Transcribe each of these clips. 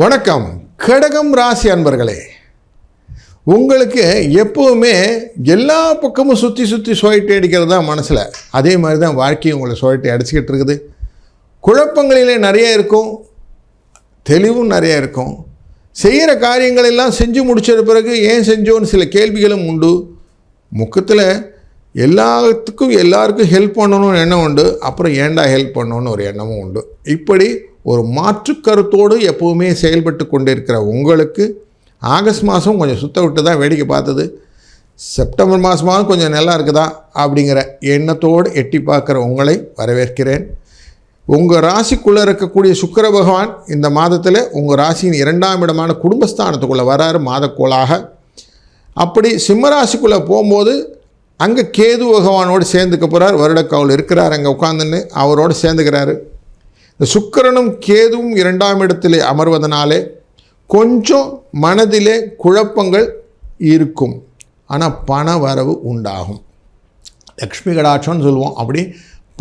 வணக்கம். கடகம் ராசி அன்பர்களே உங்களுக்கு எப்போவுமே எல்லா பக்கமும் சுற்றி சுற்றி சுழட்டி அடிக்கிறது தான் மனசில் அதே மாதிரி தான் வாழ்க்கையும் உங்களை சுழட்டி அடிச்சுக்கிட்டு இருக்குது. குழப்பங்களிலே நிறைய இருக்கும் தெளிவும் நிறைய இருக்கும். செய்கிற காரியங்கள் எல்லாம் செஞ்சு முடிச்ச பிறகு ஏன் செஞ்சோன்னு சில கேள்விகளும் உண்டு. முக்கத்தில் எல்லாத்துக்கும் எல்லாருக்கும் ஹெல்ப் பண்ணணும்னு எண்ணம் உண்டு. அப்புறம் ஏன்டா ஹெல்ப் பண்ணணும்னு ஒரு எண்ணமும் உண்டு. இப்படி ஒரு மாற்று கருத்தோடு எப்போவுமே செயல்பட்டு கொண்டிருக்கிற உங்களுக்கு ஆகஸ்ட் மாதம் கொஞ்சம் சுத்த விட்டு தான் வேடிக்கை பார்த்தது. செப்டம்பர் மாதமாவது கொஞ்சம் நல்லா இருக்குதா? அப்படிங்கிற எண்ணத்தோடு எட்டி பார்க்குற உங்களை வரவேற்கிறேன். உங்கள் ராசிக்குள்ளே இருக்கக்கூடிய சுக்கர பகவான் இந்த மாதத்தில் உங்கள் ராசியின் இரண்டாம் இடமான குடும்பஸ்தானத்துக்குள்ளே வராரு மாதக்கோளாக. அப்படி சிம்ம ராசிக்குள்ளே போகும்போது அங்கே கேது பகவானோடு சேர்ந்துக்க போகிறார் வருடக்காவல் இருக்கிறார் அங்கே உட்காந்துன்னு அவரோடு சேர்ந்துக்கிறாரு. இந்த சுக்கிரனும் கேதுவும் இரண்டாம் இடத்திலே அமர்வதனாலே கொஞ்சம் மனதிலே குழப்பங்கள் இருக்கும். ஆனால் பண வரவு உண்டாகும். லக்ஷ்மி கடாட்சம்னு சொல்லுவோம். அப்படி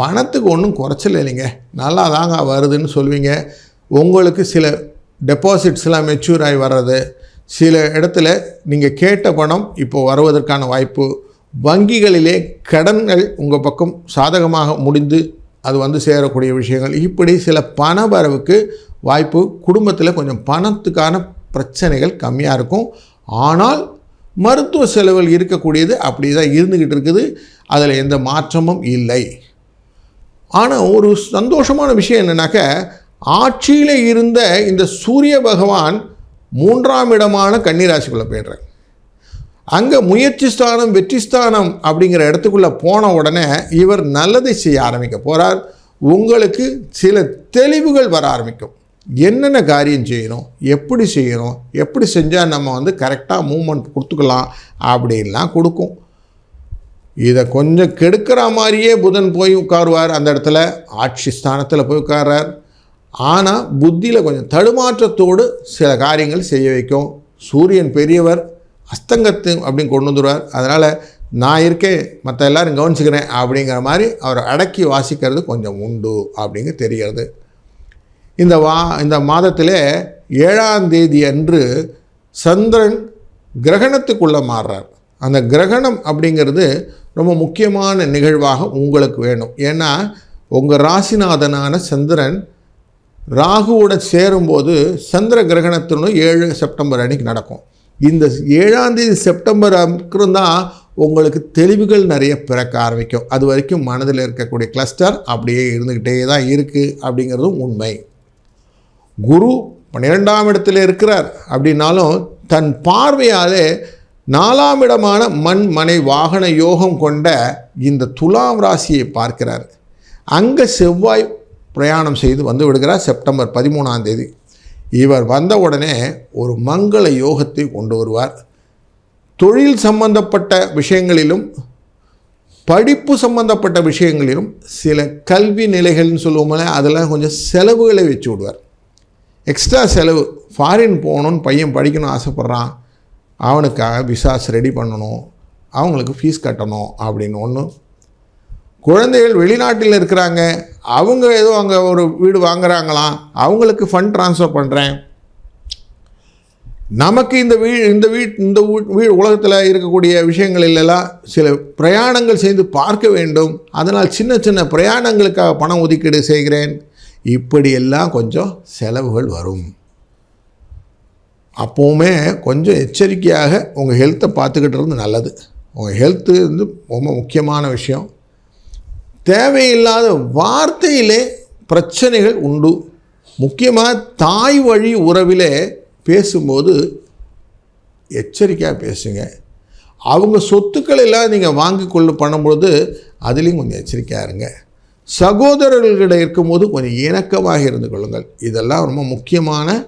பணத்துக்கு ஒன்றும் குறைச்சல் இல்லைங்க. நல்லா தாங்க வருதுன்னு சொல்லுவீங்க உங்களுக்கு சில டெபாசிட்ஸ்லாம் மெச்சூர் ஆகி வர்றது சில இடத்துல நீங்கள் கேட்ட பணம் இப்போ வருவதற்கான வாய்ப்பு வங்கிகளிலே கடன்கள் உங்கள் பக்கம் சாதகமாக முடிந்து அது வந்து சேரக்கூடிய விஷயங்கள். இப்படி சில பண வரவுக்கு வாய்ப்பு குடும்பத்தில் கொஞ்சம் பணத்துக்கான பிரச்சனைகள் கம்மியாக இருக்கும். ஆனால் மருத்துவ செலவுகள் இருக்கக்கூடியது அப்படி தான் இருந்துக்கிட்டு இருக்குது. அதில் எந்த மாற்றமும் இல்லை. ஆனால் ஒரு சந்தோஷமான விஷயம் என்னென்னாக்க ஆட்சியில் இருந்த இந்த சூரிய பகவான் மூன்றாம் இடமான கன்னிராசிக்குள்ளே போயிடுறேன் அங்கே முயற்சி ஸ்தானம் வெற்றி ஸ்தானம் அப்படிங்கிற இடத்துக்குள்ளே போன உடனே இவர் நல்லதை செய்ய ஆரம்பிக்க போகிறார் உங்களுக்கு சில தெளிவுகள் வர ஆரம்பிக்கும். என்னென்ன காரியம் செய்யணும் எப்படி செய்யணும் எப்படி செஞ்சால் நம்ம வந்து கரெக்டாக மூமெண்ட் கொடுத்துக்கலாம் அப்படின்லாம் கொடுக்கும். இதை கொஞ்சம் கெடுக்கிற மாதிரியே புதன் போய் உட்காருவார் அந்த இடத்துல. ஆட்சி ஸ்தானத்தில் போய் உட்கார்றார். ஆனால் புத்தியில் கொஞ்சம் தடுமாற்றத்தோடு சில காரியங்கள் செய்ய வைக்கும். சூரியன் பெரியவர் அஸ்தங்கத்து அப்படின்னு கொண்டு வந்துடுவார். அதனால் நான் இருக்கேன் மற்ற எல்லாரும் கவனிச்சுக்கிறேன் அப்படிங்கிற மாதிரி அவரை அடக்கி வாசிக்கிறது கொஞ்சம் உண்டு அப்படிங்க தெரிகிறது. இந்த வா இந்த மாதத்திலே ஏழாம் தேதி அன்று சந்திரன் கிரகணத்துக்குள்ளே மாறுறார். அந்த கிரகணம் அப்படிங்கிறது ரொம்ப முக்கியமான நிகழ்வாக உங்களுக்கு வேணும். ஏன்னா உங்கள் ராசிநாதனான சந்திரன் ராகுவோட சேரும்போது சந்திர கிரகணத்தினும் ஏழு செப்டம்பர் அன்னைக்கு நடக்கும். இந்த ஏழாம் தேதி செப்டம்பர் அப்புறம் தான் உங்களுக்கு தெளிவுகள் நிறைய பிறக்க ஆரம்பிக்கும். அது வரைக்கும் மனதில் இருக்கக்கூடிய கிளஸ்டர் அப்படியே இருந்துக்கிட்டே தான் இருக்குது அப்படிங்கிறதும் உண்மை. குரு பன்னிரெண்டாம் இடத்துல இருக்கிறார் அப்படின்னாலும் தன் பார்வையாலே நாலாம் இடமான மண் மனை வாகன யோகம் கொண்ட இந்த துலாம் ராசியை பார்க்கிறார். அங்கே செவ்வாய் பிரயாணம் செய்து வந்து விடுகிறார் செப்டம்பர் பதிமூணாம் தேதி. இவர் வந்த உடனே ஒரு மங்கள யோகத்தை கொண்டு வருவார். தொழில் சம்பந்தப்பட்ட விஷயங்களிலும் படிப்பு சம்பந்தப்பட்ட விஷயங்களிலும் சில கல்வி நிலைகள்னு சொல்லுவோம்ல அதெல்லாம் கொஞ்சம் செலவுகளை வச்சு விடுவார். எக்ஸ்ட்ரா செலவு ஃபாரின் போகணுன்னு பையன் படிக்கணும் ஆசைப்பட்றான் அவனுக்காக விசாஸ் ரெடி பண்ணணும் அவங்களுக்கு ஃபீஸ் கட்டணும் அப்படின்னு ஒன்று குழந்தைகள் வெளிநாட்டில் இருக்கிறாங்க அவங்க ஏதோ அங்கே ஒரு வீடு வாங்குறாங்களாம் அவங்களுக்கு ஃபண்ட் ட்ரான்ஸ்ஃபர் பண்ணுறேன் நமக்கு இந்த வீ இந்த வீட் இந்த ஊ- வீ உலகத்தில் இருக்கக்கூடிய விஷயங்களிலெல்லாம் சில பிரயாணங்கள் செய்து பார்க்க வேண்டும். அதனால் சின்ன சின்ன பிரயாணங்களுக்காக பணம் ஒதுக்கீடு செய்கிறேன். இப்படியெல்லாம் கொஞ்சம் செலவுகள் வரும். அப்போவுமே கொஞ்சம் எச்சரிக்கையாக உங்கள் ஹெல்த்தை பார்த்துக்கிட்டு இருந்து நல்லது. உங்கள் ஹெல்த்து வந்து ரொம்ப முக்கியமான விஷயம். தேவையில்லாத வார்த்தையிலே பிரச்சனைகள் உண்டு. முக்கியமாக தாய் வழி உறவிலே பேசும்போது எச்சரிக்கையாக பேசுங்க. அவங்க சொத்துக்கள் எல்லாம் நீங்கள் வாங்கி கொள்ள பண்ணும்பொழுது அதுலேயும் கொஞ்சம் எச்சரிக்கையாக இருங்க. சகோதரர்களிட இருக்கும்போது கொஞ்சம் இணக்கமாக இருந்து கொள்ளுங்கள். இதெல்லாம் ரொம்ப முக்கியமான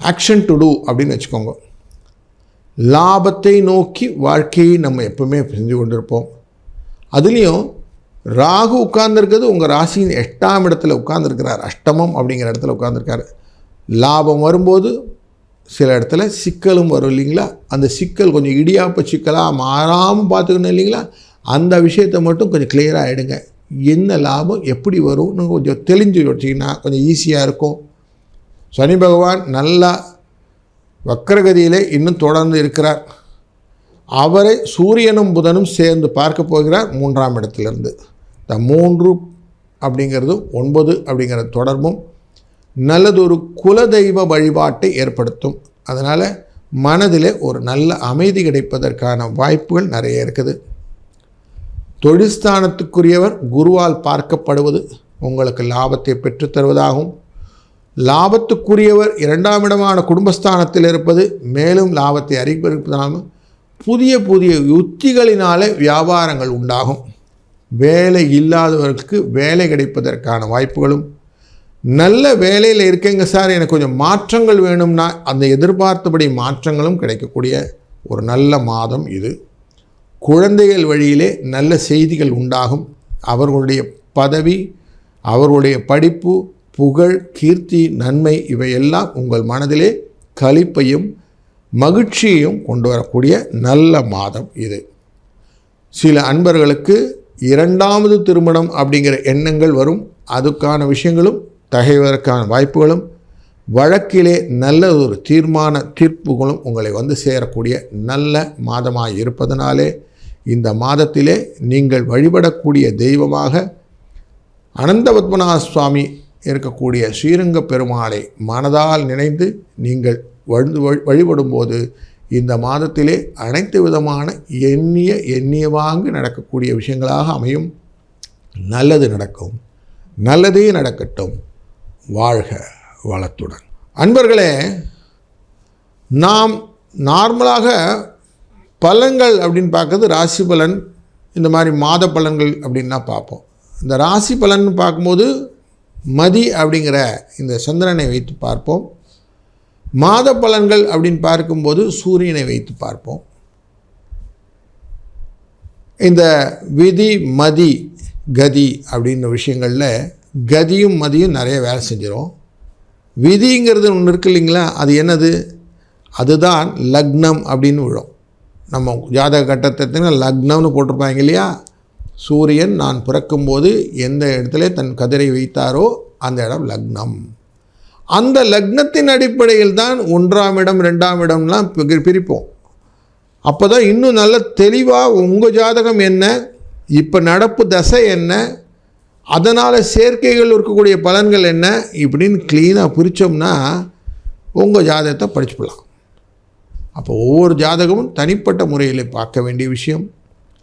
ஆக்ஷன் டு டூ அப்படின்னு வச்சுக்கோங்க. லாபத்தை நோக்கி வாழ்க்கையை நம்ம எப்பவுமே செஞ்சு கொண்டிருப்போம். அதுலேயும் ராகு உட்கார்ந்துருக்கிறது உங்கள் ராசியின் எட்டாம் இடத்துல உட்கார்ந்துருக்கிறார். அஷ்டமம் அப்படிங்கிற இடத்துல உட்கார்ந்துருக்காரு. லாபம் வரும்போது சில இடத்துல சிக்கலும் வரும் இல்லைங்களா? அந்த சிக்கல் கொஞ்சம் இடியாப்ப சிக்கலாக மாறாமல் பார்த்துக்கணும் இல்லைங்களா? அந்த விஷயத்தை மட்டும் கொஞ்சம் கிளியராக ஆகிடுங்க என்ன லாபம் எப்படி வரும்னு கொஞ்சம் தெளிஞ்சு வச்சிங்கன்னா கொஞ்சம் ஈஸியாக இருக்கும். சனி பகவான் நல்லா வக்கரகதியிலே இன்னும் தொடர்ந்து இருக்கிறார். அவரை சூரியனும் புதனும் சேர்ந்து பார்க்க போகிறார் மூன்றாம் இடத்திலிருந்து. இந்த மூன்று அப்படிங்கிறது ஒன்பது அப்படிங்கிற தொடர்பும் நல்லதொரு குலதெய்வ வழிபாட்டை ஏற்படுத்தும். அதனால் மனதிலே ஒரு நல்ல அமைதி கிடைப்பதற்கான வாய்ப்புகள் நிறைய இருக்குது. தொழிற்ஸ்தானத்துக்குரியவர் குருவால் பார்க்கப்படுவது உங்களுக்கு லாபத்தை பெற்றுத்தருவதாகும் லாபத்துக்குரியவர் இரண்டாம் இடமான குடும்பஸ்தானத்தில் இருப்பது மேலும் லாபத்தை அறிவிப்பதனாலும் புதிய புதிய யுத்திகளினாலே வியாபாரங்கள் உண்டாகும். வேலை இல்லாதவர்களுக்கு வேலை கிடைப்பதற்கான வாய்ப்புகளும். நல்ல வேலையில் இருக்கேங்க சார். எனக்கு கொஞ்சம் மாற்றங்கள் வேணும்னா அந்த எதிர்பார்த்தபடி மாற்றங்களும் கிடைக்கக்கூடிய ஒரு நல்ல மாதம் இது. குழந்தைகள் வழியிலே நல்ல செய்திகள் உண்டாகும். அவர்களுடைய பதவி அவர்களுடைய படிப்பு புகழ் கீர்த்தி நன்மை இவையெல்லாம் உங்கள் மனதிலே களிப்பையும் மகிழ்ச்சியையும் கொண்டு வரக்கூடிய நல்ல மாதம் இது. சில அன்பர்களுக்கு இரண்டாவது திருமணம் அப்படிங்கிற எண்ணங்கள் வரும். அதுக்கான விஷயங்களும் தகைவதற்கான வாய்ப்புகளும் வழக்கிலே நல்ல ஒரு தீர்மான தீர்ப்புகளும் உங்களை வந்து சேரக்கூடிய நல்ல மாதமாக இருப்பதனாலே இந்த மாதத்திலே நீங்கள் வழிபடக்கூடிய தெய்வமாக அனந்தபத்மநாத சுவாமி இருக்கக்கூடிய ஸ்ரீரங்க பெருமாளை மனதால் நினைந்து நீங்கள் வழி வழிபடும்போது இந்த மாதத்திலே அனைத்து விதமான எண்ணிய வாங்கி நடக்கக்கூடிய விஷயங்களாக அமையும். நல்லது நடக்கும். நல்லதே நடக்கட்டும். வாழ்க வளத்துடன். அன்பர்களே நாம் நார்மலாக பலன்கள் அப்படின்னு பார்க்கறது ராசி பலன் இந்த மாதிரி மாத பலன்கள் அப்படின்னா பார்ப்போம். இந்த ராசி பலன் பார்க்கும்போது மதி அப்படிங்கிற இந்த சந்திரனை வைத்து பார்ப்போம். மாத பலன்கள் அப்படின்னு பார்க்கும்போது சூரியனை வைத்து பார்ப்போம். இந்த விதி மதி கதி அப்படின்ற விஷயங்களில் கதியும் மதியும் நிறைய வேலை செஞ்சிடும் விதிங்கிறது ஒன்று இருக்கு இல்லைங்களா? அது என்னது? அதுதான் லக்னம் அப்படின்னு விழும். நம்ம ஜாதக கட்டத்தை லக்னம்னு போட்டிருப்பாங்க இல்லையா? சூரியன் நான் பிறக்கும்போது எந்த இடத்துல தன் கதிரை வைத்தாரோ அந்த இடம் லக்னம். அந்த லக்னத்தின் அடிப்படையில் தான் ஒன்றாம் இடம் ரெண்டாம் இடம்லாம் பிரிப்போம். அப்போ தான் இன்னும் நல்ல தெளிவாக உங்கள் ஜாதகம் என்ன இப்போ நடப்பு தசை என்ன அதனால் சேர்க்கைகள் இருக்கக்கூடிய பலன்கள் என்ன இப்படின்னு க்ளீனாக பிரித்தோம்னா உங்கள் ஜாதகத்தை படிச்சுக்கலாம். அப்போ ஒவ்வொரு ஜாதகமும் தனிப்பட்ட முறையில் பார்க்க வேண்டிய விஷயம்.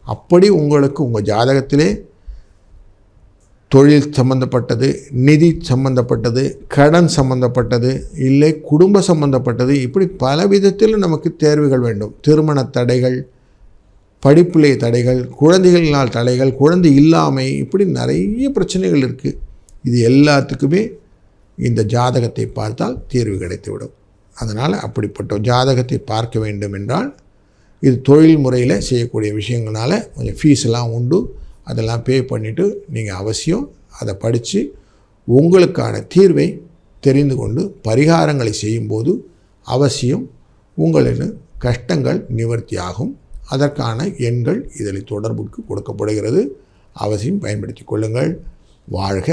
அப்படி உங்களுக்கு உங்கள் ஜாதகத்திலே தொழில் சம்பந்தப்பட்டது நிதி சம்பந்தப்பட்டது கடன் சம்பந்தப்பட்டது இல்லை குடும்ப சம்பந்தப்பட்டது இப்படி பல விதத்தில் நமக்கு தேர்வுகள் வேண்டும். திருமண தடைகள் படிப்பிலே தடைகள் குழந்தைகளினால் தடைகள் குழந்தை இல்லாமை இப்படி நிறைய பிரச்சனைகள் இருக்குது இது எல்லாத்துக்குமே இந்த ஜாதகத்தை பார்த்தால் தீர்வு கிடைத்துவிடும். அதனால் அப்படிப்பட்ட ஜாதகத்தை பார்க்க வேண்டும் என்றால் இது தொழில் முறையில் செய்யக்கூடிய விஷயங்களால் கொஞ்சம் ஃபீஸ் எல்லாம் உண்டு. அதெல்லாம் பே பண்ணிவிட்டு நீங்கள் அவசியம் அதை படித்து உங்களுக்கான தீர்வை தெரிந்து கொண்டு பரிகாரங்களை செய்யும்போது அவசியம் உங்களின் கஷ்டங்கள் நிவர்த்தியாகும். அதற்கான எண்கள் இதில் தொடர்புக்கு கொடுக்கப்படுகிறது. அவசியம் பயன்படுத்தி கொள்ளுங்கள். வாழ்க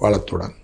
வளத்துடன்.